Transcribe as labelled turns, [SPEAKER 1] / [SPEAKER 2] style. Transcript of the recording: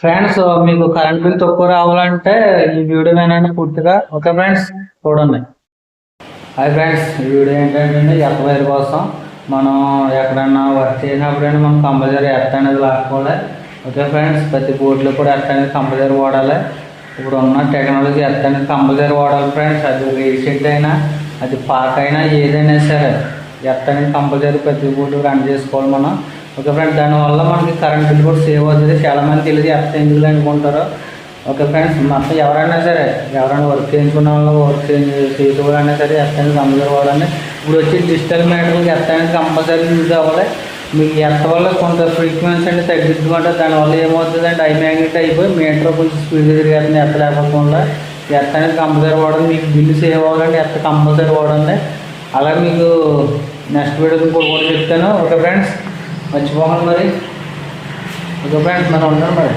[SPEAKER 1] Friends మీకు current bill తక్కువ రావాలంటే ఈ వీడియో వినండి పూర్తిగా. ఓకే ఫ్రెండ్స్ చూడండి. హాయ్ ఫ్రెండ్స్ ఈ వీడియో ఏంటంటే ఎర్త్ వైర్ కోసం మనం ఎక్కడన్నా వర్క్ చేసినప్పుడైనా మనం కంపల్సరీ ఎత్త అనేది లాక్కోవాలి. ఓకే ఫ్రెండ్స్ ప్రతి బోర్డులో కూడా ఎత్త అనేది కంపల్సరీ వాడాలి. ఇప్పుడు ఉన్న టెక్నాలజీ ఎత్త అనేది కంపల్సరీ వాడాలి ఫ్రెండ్స్ అది రీసెంట్ అయినా అది పాక్ అయినా ఏదైనా సరే ఎత్త అనేది కంపల్సరీ ప్రతి బోర్డు రన్ చేసుకోవాలి మనం. ఓకే ఫ్రెండ్స్ దానివల్ల మనకి కరెంట్ బిల్ కూడా సేవ్ అవుతుంది. చాలామంది తెలియదు ఎంత ఎందుకు అనుకుంటారు. ఓకే ఫ్రెండ్స్ మొత్తం ఎవరైనా సరే ఎవరైనా వర్క్ చేయించుకున్న వాళ్ళు వర్క్ చేసేవాళ్ళైనా సరే ఎర్త్ కంపల్సరీ వాడాలి ఇప్పుడు వచ్చి డిజిటల్ మీటర్కి ఎర్త్ కంపల్సరీ యూజ్ అవ్వాలి మీకు ఎత్త వల్ల కొంత ఫ్రీక్వెన్సీ అంటే తగ్గించుకుంటే దానివల్ల ఏమవుతుందంటే ఐ మ్యాగ్నెట్ అయిపోయి మీటర్ కొంచెం స్పీడ్ తిరిగేస్తుంది ఎత్త లేకపోకుండా. ఎర్త్ కంపల్సరీ వాడండి మీకు బిల్లు సేవ్ అవ్వాలంటే ఎంత కంపల్సరీ వాడండి. అలాగే మీకు నెక్స్ట్ వీడియో కూడా చెప్తాను. ఓకే ఫ్రెండ్స్ మర్చిపోకండి మరి. ఓకే ఫ్రెండ్స్ మనం ఉంటాం మరి.